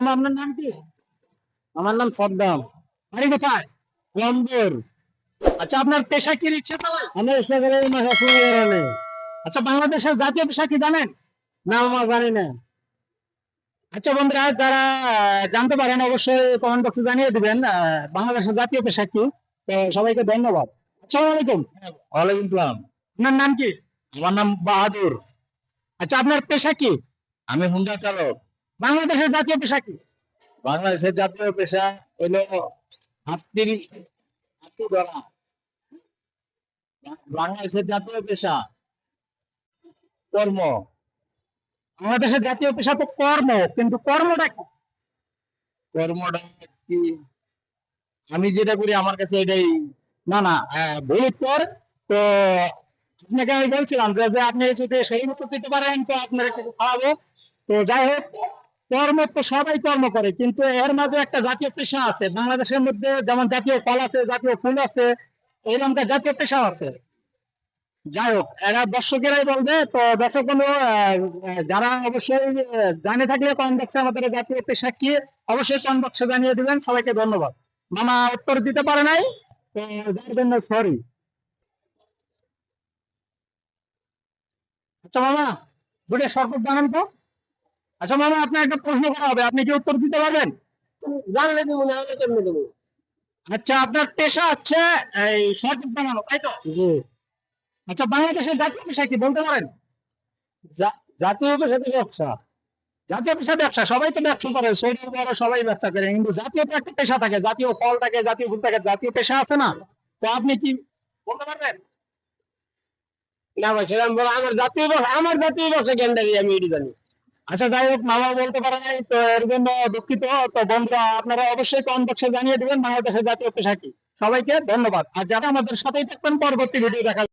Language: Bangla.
আপনার নাম কি? আমার নাম সদ্দাম। বাড়ি কোথায়? রংপুর আচ্ছা আপনার পেশা কি রিক্সা চালায়? আমি করে এই শুনে আচ্ছা বাংলাদেশের জাতীয় পেশা কি জানেন? না আমার জানি না। আচ্ছা বন্ধুরা যারা জানতে পারেন অবশ্যই কমেন্ট বক্সে জানিয়ে দিবেন বাংলাদেশের জাতীয় পেশা কি। সবাইকে ধন্যবাদ। আসসালামু আলাইকুম। ওয়ালাইকুম সালাম। আপনার নাম কি? আমার নাম বাহাদুর। আচ্ছা আপনার পেশা কি? আমি হুন্ডা চালক। বাংলাদেশের জাতীয় পেশা কি? বাংলাদেশের জাতীয় পেশা হলো হাত্তি হাত্তি ধরা বাংলাদেশের জাতীয় পেশা কর্ম। বাংলাদেশের জাতীয় পেশা তো কর্ম কিন্তু কর্মটা কি? কর্মটা কি? আমি যেটা করি আমার কাছে এটাই। না না ভুল উত্তর। তো আপনাকে আমি বলছিলাম যে যে আপনি যদি সেই উত্তর দিতে পারেন তো আপনার কিছু খাওয়াবো। তো যাই হোক কর্ম তো সবাই কর্ম করে, কিন্তু এর মাঝে একটা জাতীয় পেশা আছে। বাংলাদেশের মধ্যে যেমন জাতীয় ফল আছে, জাতীয় ফুল আছে, এরকম জাতীয় পেশা আছে। যাই হোক, এরা দর্শকেরাই বলবে, তো দর্শক যারা অবশ্যই জানে থাকলে কমেন্ট বক্সে আমাদের জাতীয় পেশা কি, অবশ্যই কমেন্ট বক্সে জানিয়ে দিবেন। সবাইকে ধন্যবাদ। মামা উত্তর দিতে পারে নাই যার জন্য সরি আচ্ছা মামা, দুটো শরবত বানান তো। আচ্ছা মামা আপনার একটা প্রশ্ন করা হবে। আপনি কি উত্তর দিতে পারবেন? জানলে দেবো না হলে কেমনে দেবো? আচ্ছা আপনার পেশা হচ্ছে এই বানানো তাই তো? জি। আচ্ছা বাংলাদেশের জাতীয় পেশা কি বলতে পারেন? জাতীয় পেশা তো ব্যবসা। জাতীয় পেশা ব্যবসা সবাই তো ব্যবসা করে শরীর বড় সবাই ব্যবসা করে কিন্তু জাতীয় তো একটা পেশা থাকে জাতীয় ফল থাকে জাতীয় ফুল থাকে জাতীয় পেশা আছে না? তো আপনি কি বলতে পারবেন? না ভাই সেরকম বলো আমার জাতীয় ব্যবসা আমার জাতীয় ব্যবসা জ্ঞানদারি আমি এটি জানি। আচ্ছা যাই হোক মামা বলতে পারে নাই, তো এর জন্য দুঃখিত। তো বন্ধুরা, আপনারা অবশ্যই কমেন্ট বক্সে জানিয়ে দেবেন বাংলাদেশের জাতীয় পেশা কি। সবাইকে ধন্যবাদ। আর যারা আমাদের সাথেই থাকবেন, পরবর্তী ভিডিও দেখা